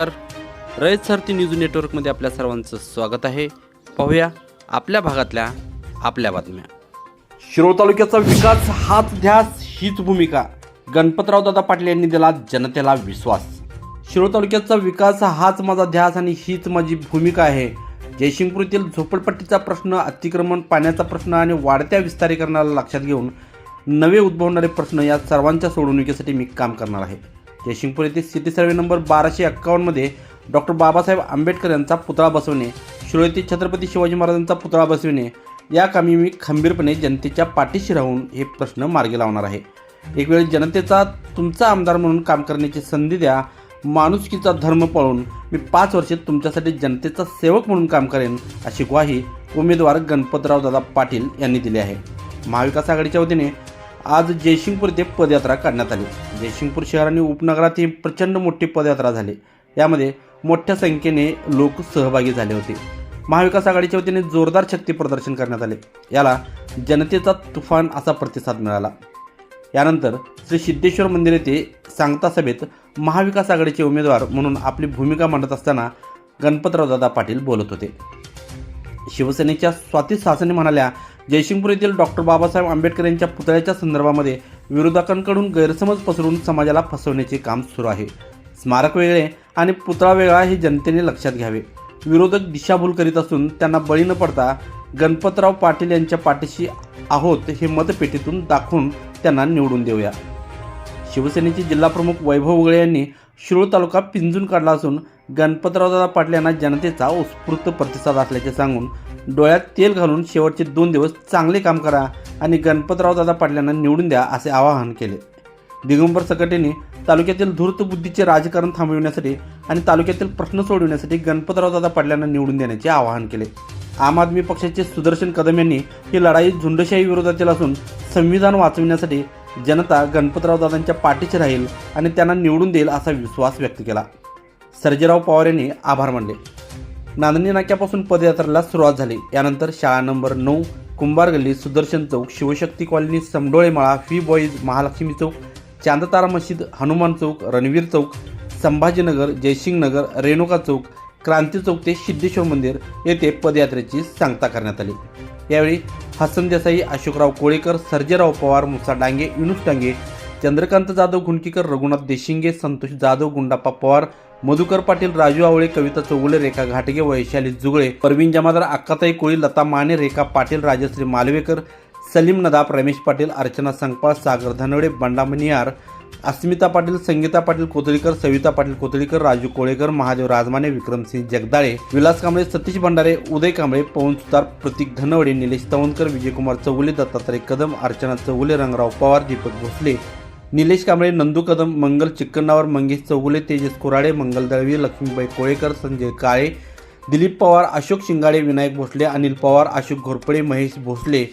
तर रयत सारथी न्यूज नेटवर्कमध्ये आपल्या सर्वांचं स्वागत आहे. पाहूया आपल्या भागातल्या आपल्या बातम्या. शिरोळ तालुक्याचा विकास हाच ध्यास हीच भूमिका. गणपतराव दादा पाटील यांनी दिला जनतेला विश्वास. शिरोळ तालुक्याचा विकास हाच माझा ध्यास आणि हीच माझी भूमिका आहे. जयसिंगपूर येथील झोपडपट्टीचा प्रश्न अतिक्रमण पाण्याचा प्रश्न आणि वाढत्या विस्तारीकरणाला लक्षात घेऊन नवे उद्भवणारे प्रश्न या सर्वांच्या सोडवणुकीसाठी मी काम करणार आहे. जयसिंगपूर येथे सिटी सर्वे नंबर बाराशे एक्कावन्नमध्ये डॉक्टर बाबासाहेब आंबेडकर यांचा पुतळा बसवणे शिरोळ येथे छत्रपती शिवाजी महाराजांचा पुतळा बसविणे या कामी मी खंबीरपणे जनतेच्या पाठीशी राहून हे प्रश्न मार्गी लावणार आहे. एक वेळ जनतेचा तुमचा आमदार म्हणून काम करण्याची संधी द्या माणुसकीचा धर्म पळून मी पाच वर्षे तुमच्यासाठी जनतेचा सेवक म्हणून काम करेन अशी ग्वाही उमेदवार गणपतराव दादा पाटील यांनी दिली आहे. महाविकास आघाडीच्या वतीने आज जयसिंगपूर येथे पदयात्रा काढण्यात आली. म्हणजे जयसिंगपूर शहर आणि उपनगरात ही प्रचंड मोठी पदयात्रा झाली. यामध्ये मोठ्या संख्येने लोक सहभागी झाले होते. महाविकास आघाडीच्या वतीने जोरदार शक्ती प्रदर्शन करण्यात आले. याला जनतेचा तुफान असा प्रतिसाद मिळाला. यानंतर श्री सिद्धेश्वर मंदिर येथे सांगता सभेत महाविकास आघाडीचे उमेदवार म्हणून आपली भूमिका मांडत असताना गणपतरावदादा पाटील बोलत होते. शिवसेनेच्या स्वाती सासने म्हणाल्या जयसिंगपूर येथील डॉक्टर बाबासाहेब आंबेडकर यांच्या पुतळ्याच्या संदर्भामध्ये विरोधकांकडून गैरसमज पसरून समाजाला फसवण्याचे काम सुरू आहे. स्मारक वेगळे आणि पुतळा वेगळा हे जनतेने लक्षात घ्यावे. विरोधक दिशाभूल करीत असून त्यांना बळी न पडता गणपतराव पाटील यांच्या पाठीशी आहोत हे मतपेटीतून दाखवून त्यांना निवडून देऊया. शिवसेनेचे जिल्हाप्रमुख वैभव उगळे यांनी शिरोळ तालुका पिंजून काढला असून गणपतरावदादा पाटील यांना जनतेचा उत्स्फूर्त प्रतिसाद असल्याचे सांगून डोळ्यात तेल घालून शेवटचे दोन दिवस चांगले काम करा आणि गणपतराव दादा पाटलांना निवडून द्या असे आवाहन केले. दिगंबर सकटेने तालुक्यातील धूर्त बुद्धीचे राजकारण थांबविण्यासाठी आणि तालुक्यातील प्रश्न सोडविण्यासाठी गणपतराव दादा पाटलांना निवडून देण्याचे आवाहन केले. आम आदमी पक्षाचे सुदर्शन कदम यांनी ही लढाई झुंडशाही विरोधातील असून संविधान वाचविण्यासाठी जनता गणपतराव दादांच्या पाठीशी राहील आणि त्यांना निवडून देईल असा विश्वास व्यक्त केला. सर्जेराव पवार यांनी आभार मानले. नांदणी नाक्यापासून पदयात्रेला सुरुवात झाली. यानंतर शाळा नंबर नऊ कुंभार गल्ली सुदर्शन चौक शिवशक्ती कॉलनी समडोळेमाळा फी बॉईज महालक्ष्मी चौक चांदतारा मशीद हनुमान चौक रणवीर चौक संभाजीनगर जयसिंगनगर रेणुका चौक क्रांती चौक ते सिद्धेश्वर मंदिर येथे पदयात्रेची सांगता करण्यात आली. यावेळी हसन देसाई अशोकराव कोळेकर सर्जेराव पवार मुसा डांगे युनुस डांगे चंद्रकांत जाधव घुंडकीकर रघुनाथ देशिंगे संतोष जाधव गुंडाप्पा पवार मधुकर पाटील राजू आवळे कविता चौगुले रेखा घाटगे वैशाली जुगळे परवीन जमादार अक्काताई कोळी लता माने रेखा पाटील राजश्री मालवेकर सलीम नदाप रमेश पाटील अर्चना संगपाळ सागर धनवडे बंडा मनियार अस्मिता पाटील संगीता पाटील कोतळीकर सविता पाटील कोतळीकर राजू कोळेकर महादेव राजमाने विक्रमसिंह जगदाळे विलास कांबळे सतीश भंडारे उदय कांबळे पवन सुतार प्रतीक धनवडे निलेश तवनकर विजयकुमार चौगुले दत्तात्रय कदम अर्चना चौगुले रंगराव पवार दीपक भोसले निलेश कांबळे नंदू कदम मंगल चिक्कन्नावर मंगेश चौगुले तेजस कोराडे मंगल दळवी लक्ष्मीबाई कोळेकर संजय काळे दिलीप पवार अशोक शिंगाडे विनायक भोसले अनिल पवार अशोक घोरपडे महेश भोसले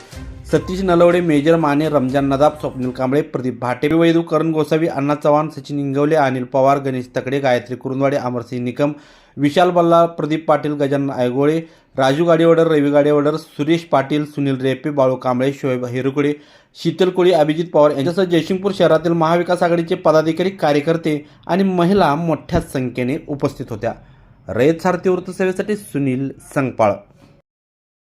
सतीश नलवडे मेजर माने रमजान नदाब स्वप्नील कांबळे प्रदीप भाटे वैदू करण गोसावी अण्णा चव्हाण सचिन इंगवले अनिल पवार गणेश तकडे गायत्री कुरुंदवाडे अमरसिंह निकम विशाल बल्ला प्रदीप पाटील गजानन आयगोळे राजू गाडीवडर रवी गाडीवडर सुरेश पाटील सुनील रेपे बाळू कांबळे शोएब हिरुकुडे शीतल कोळी अभिजित पवार यांच्यासह जयसिंगपूर शहरातील महाविकास आघाडीचे पदाधिकारी कार्यकर्ते आणि महिला मोठ्या संख्येने उपस्थित होत्या. रयत सारथी वृत्तसेवेसाठी सुनील संगपाळ